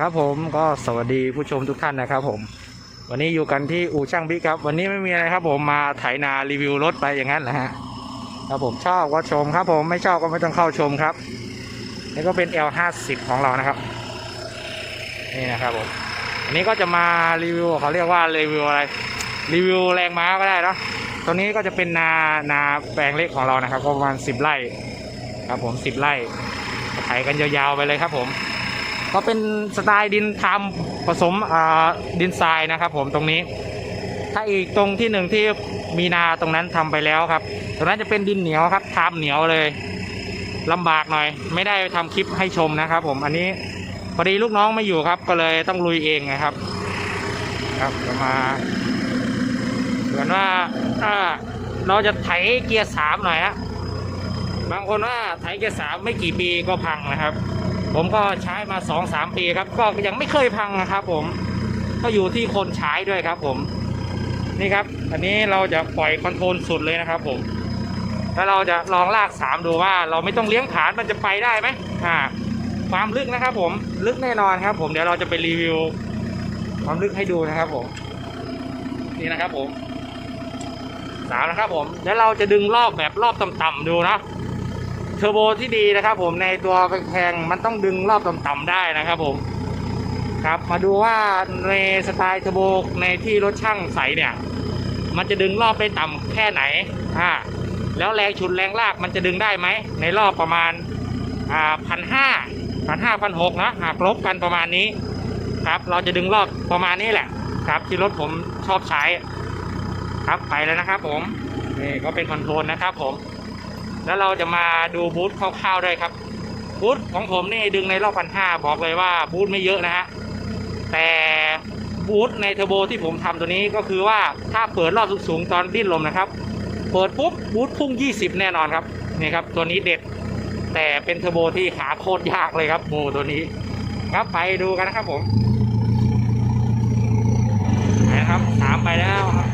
ครับผมก็สวัสดีผู้ชมทุกท่านนะครับผม วันนี้อยู่กันที่อู่ช่างบิ๊กครับ วันนี้ไม่มีอะไรครับผมมาไถนารีวิวรถไปอย่างนั้นแหละฮะครับผมชอบก็ชมครับผมไม่ชอบก็ไม่ต้องเข้าชมครับนี่ก็เป็น L50 ของเรานะครับ นี่นะครับผมอันนี้ก็จะมารีวิวเขาเรียกว่ารีวิวอะไร รีวิวแรงม้าก็ได้เนอะตัวนี้ก็จะเป็นนานาแปลงเล็กของเรานะครับ ก็ประมาณ10ไร่ครับผม10ไร่ไถกันยาวๆไปเลยครับผม ก็เป็นสไตล์ดินทำผสมดินทรายนะครับ ผมตรงนี้ ถ้าอีกตรงที่หนึ่งที่มีนาตรงนั้นทำไปแล้วครับ ตรงนั้นจะเป็นดินเหนียวครับทำเหนียวเลยลำบากหน่อย ไม่ได้ทำคลิปให้ชมนะครับ ผมอันนี้พอดีลูกน้องไม่อยู่ครับ ก็เลยต้องลุยเองนะครับ ครับมาเหมือนว่าอ่าเราจะไถเกียร์สามหน่อยฮะบางคนว่าไถเกียร์สามไม่กี่ปีก็พังนะครับ ผมก็ใช้มาสองสามปีครับ ก็ยังไม่เคยพังนะครับ ผมก็อยู่ที่คนใช้ด้วยครับ ผม นี่ครับ อันนี้เราจะปล่อยคอนโทรลสุดเลยนะครับ ผมแล้วเราจะลองลากสามดูว่า เราไม่ต้องเลี้ยงฐานมันจะไปได้ไหมอ่า ความลึกนะครับ ผมลึกแน่นอนครับ ผมเดี๋ยวเราจะไปรีวิว ความลึกให้ดูนะครับ ผม นี่นะครับ ผมสามนะครับ ผม แล้วเราจะดึงรอบแบบรอบต่ำๆดูนะ เทอร์โบที่ดีนะครับผมในตัวแพงมันต้องดึงรอบต่ำๆได้นะครับผมครับมาดูว่าในสไตล์เทอร์โบในที่รถช่างใสเนี่ย มันจะดึงรอบได้ต่ำแค่ไหนอ่าแล้วแรงฉุดแรงลากมันจะดึงได้ไหมในรอบประมาณอ่าพันห้าพันห้าพันหกนะหากลบกันประมาณนี้ครับ เราจะดึงรอบประมาณนี้แหละ ครับที่รถผมชอบใช้ ครับไปแล้วนะครับผมนี่ก็เป็นคอนโทรลนะครับผม แล้วเราจะมาดูบูธคร่าวๆด้วยครับ บูธของผมนี่ดึงในรอบพันห้าบอกเลยว่าบูธไม่เยอะนะฮะ แต่บูธในเทอร์โบที่ผมทำตัวนี้ก็คือว่าถ้าเปิดรอบสูงๆตอนดิ้นลมนะครับ เปิดปุ๊บบูธพุ่ง 20 แน่นอนครับนี่ครับ ตัวนี้เด็ด แต่เป็นเทอร์โบที่หาโคตรยากเลยครับโมตัวนี้ ครับไปดูกันนะครับผมนะครับสามไปแล้วครับ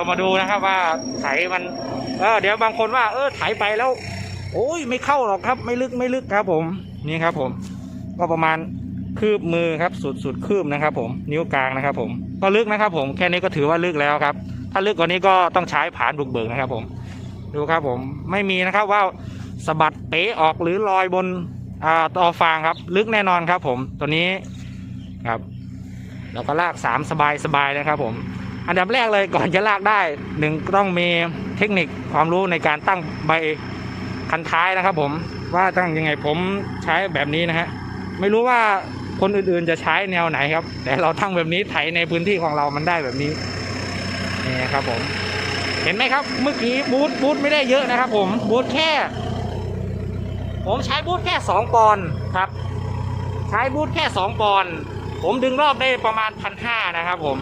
เรามาดูนะครับว่าไถมันเออเดี๋ยวบางคนว่า เออไถไปแล้ว โอ้ยไม่เข้าหรอกครับ ไม่ลึกไม่ลึกครับ ผมนี่ครับ ผม ก็ประมาณคืบมือครับ สุดสุดคืบนะครับ ผมนิ้วกลางนะครับ ผมก็ลึกนะครับ ผมแค่นี้ก็ถือว่าลึกแล้วครับ ถ้าลึกกว่านี้ก็ต้องใช้ผานบุกเบิกนะครับ ผม ดูครับ ผมไม่มีนะครับว่าสะบัดเป๋ออกหรือลอยบนอ่าต่อฟางครับ ลึกแน่นอนครับ ผมตัวนี้ครับ แล้วก็ลากสามสบายสบายๆนะครับ ผม อันดับแรกเลยก่อนจะลากได้หนึ่งต้องมีเทคนิคความรู้ในการตั้งใบคันท้ายนะครับ ผมว่าตั้งยังไงผมใช้แบบนี้นะฮะไม่รู้ว่าคนอื่นๆจะใช้แนวไหนครับ แต่เราตั้งแบบนี้ไถในพื้นที่ของเรามันได้แบบนี้นี่ครับผม เห็นไหมครับ เมื่อกี้บูทบูทไม่ได้เยอะนะครับ ผมบูทแค่ ผมใช้บูทแค่สองปอนครับ ใช้บูทแค่สองปอนผมดึงรอบได้ประมาณพันห้านะครับ ผม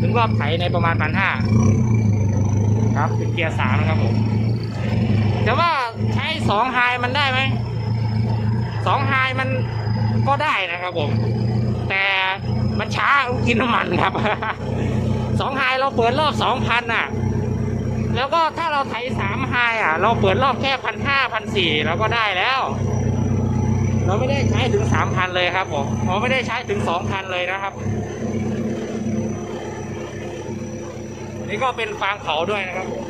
ถึงรอบไถในประมาณพันห้าครับเป็นเกียร์สามนะครับผมแต่ว่าใช้สองไฮมันได้ไหมสองไฮมันก็ได้นะครับผม แต่มันช้ากินน้ำมันครับสองไฮเราเปิดรอบสองพันอะ แล้วก็ถ้าเราไถสามไฮอะ เราเปิดรอบแค่พันห้าพันสี่เราก็ได้แล้ว เราไม่ได้ใช้ถึงสามพันเลยครับผมเราไม่ได้ใช้ถึงสองพันเลยนะครับ นี่ก็เป็นฟางเผาด้วยนะครับผม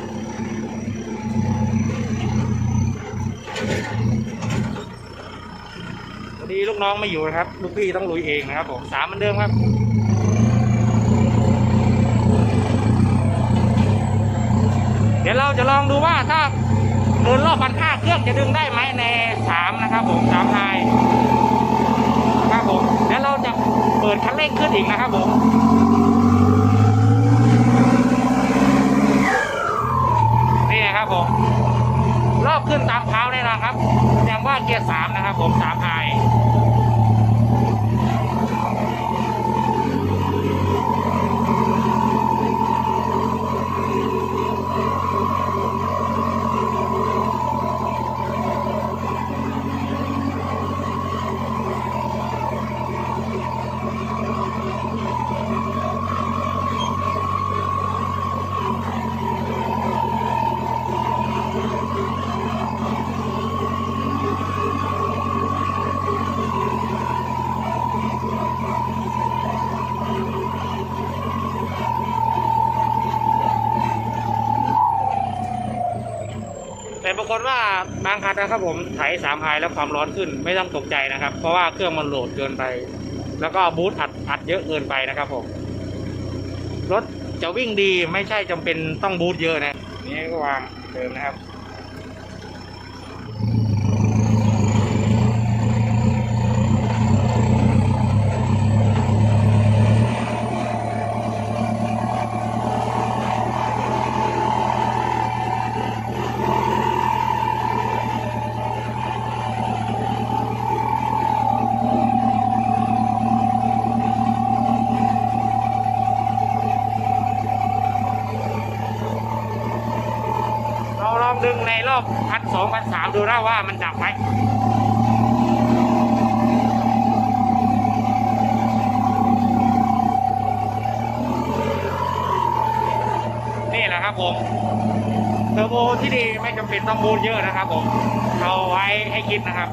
ดีลูกน้องไม่อยู่นะครับ ลูกพี่ต้องลุยเองนะครับผมสามเหมือนเดิมครับเดี๋ยวเราจะลองดูว่าถ้าเดินรอบพันห้าเครื่องจะดึงได้ไหมในสามนะครับผมสามไฮนะครับผมแล้วเราจะเปิดคันเร่งขึ้นอีกนะครับผม นะครับผมรอบขึ้นตามเท้าเน่นะครับแสดงว่าเกียร์สามนะครับผมสามไฮ บางคันนะครับผมไถสามไฮแล้วความร้อนขึ้นไม่ต้องตกใจนะครับ เพราะว่าเครื่องมันโหลดเกินไป แล้วก็บูทอัดอัดเยอะเกินไปนะครับผมรถจะวิ่งดีไม่ใช่จำเป็นต้องบูทเยอะนะนี่ก็วางเดิมนะครับ เราลองดึงในรอบพันสองพันสามดูแล้ว่ามันดับไหมนี่แหละครับผมเทอร์โบที่ดีไม่จำเป็นต้องบูนเยอะนะครับผมเอาไว้ให้คิดนะครับ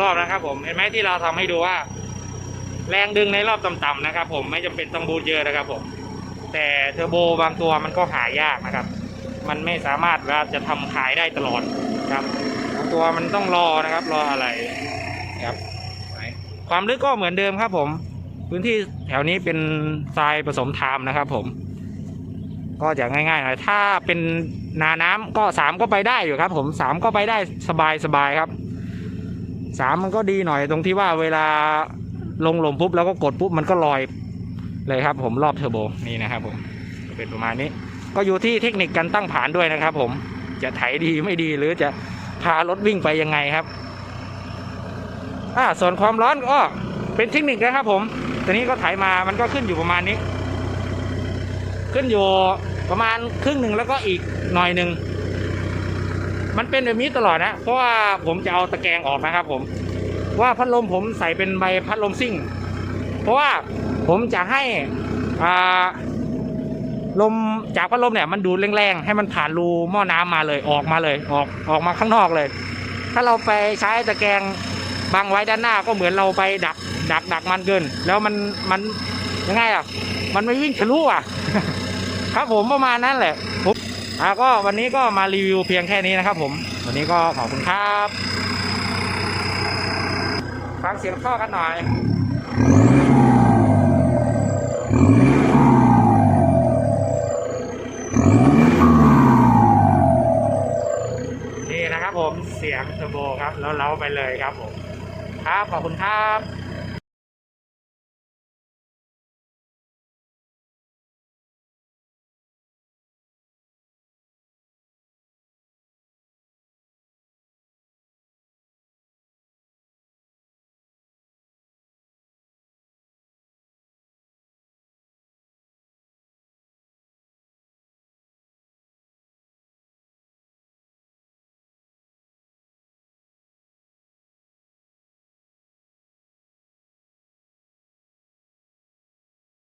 รอบนะครับ ผมเห็นไหมที่เราทำให้ดูว่า แรงดึงในรอบต่ำๆนะครับ ผมไม่จำเป็นต้องบูทเยอะนะครับ ผม แต่เทอร์โบบางตัวมันก็หายากนะครับ มันไม่สามารถว่าจะทำขายได้ตลอดครับบางตัวมันต้องรอนะครับ รออะไรครับความลึกก็เหมือนเดิมครับ ผม พื้นที่แถวนี้เป็นทรายผสมทามนะครับ ผม ก็จะง่ายๆหน่อยถ้าเป็นนาน้ำก็สามก็ไปได้อยู่ครับ ผมสามก็ไปได้สบายสบายๆครับ สามมันก็ดีหน่อยตรงที่ว่าเวลาลงหลมปุ๊บแล้วก็กดปุ๊บมันก็ลอยเลยครับ ผมรอบเทอร์โบนี่นะครับ ผมเป็นประมาณนี้ ก็อยู่ที่เทคนิคการตั้งฐานด้วยนะครับ ผมจะไถดีไม่ดีหรือจะพารถวิ่งไปยังไงครับอ่าส่วนความร้อนก็เป็นเทคนิคนะครับ ผมตอนนี้ก็ไถมามันก็ขึ้นอยู่ประมาณนี้ ขึ้นอยู่ประมาณครึ่งหนึ่งแล้วก็อีกหน่อยหนึ่ง มันเป็นแบบนี้ตลอดนะ เพราะว่าผมจะเอาตะแกรงออกนะครับผม ว่าพัดลมผมใส่เป็นใบพัดลมซิ่ง เพราะว่าผมจะให้อ่าลมจากพัดลมเนี่ยมันดูดแรงๆ ให้มันผ่านรูหม้อน้ำมาเลยออกมาเลยออกออกมาข้างนอกเลย ถ้าเราไปใช้ตะแกรงบังไว้ด้านหน้าก็เหมือนเราไปดักดักดักมันเกิน แล้วมันมันยังไงอะ มันไม่วิ่งทะลุอะ ครับผมประมาณนั้นแหละผม อ่าก็วันนี้ก็มารีวิวเพียงแค่นี้นะครับผม วันนี้ก็ขอบคุณครับฟังเสียงท่อกันหน่อยนี่นะครับผมเสียงเทอร์โบครับ แล้วเราไปเลยครับผม ครับ ขอบคุณครับ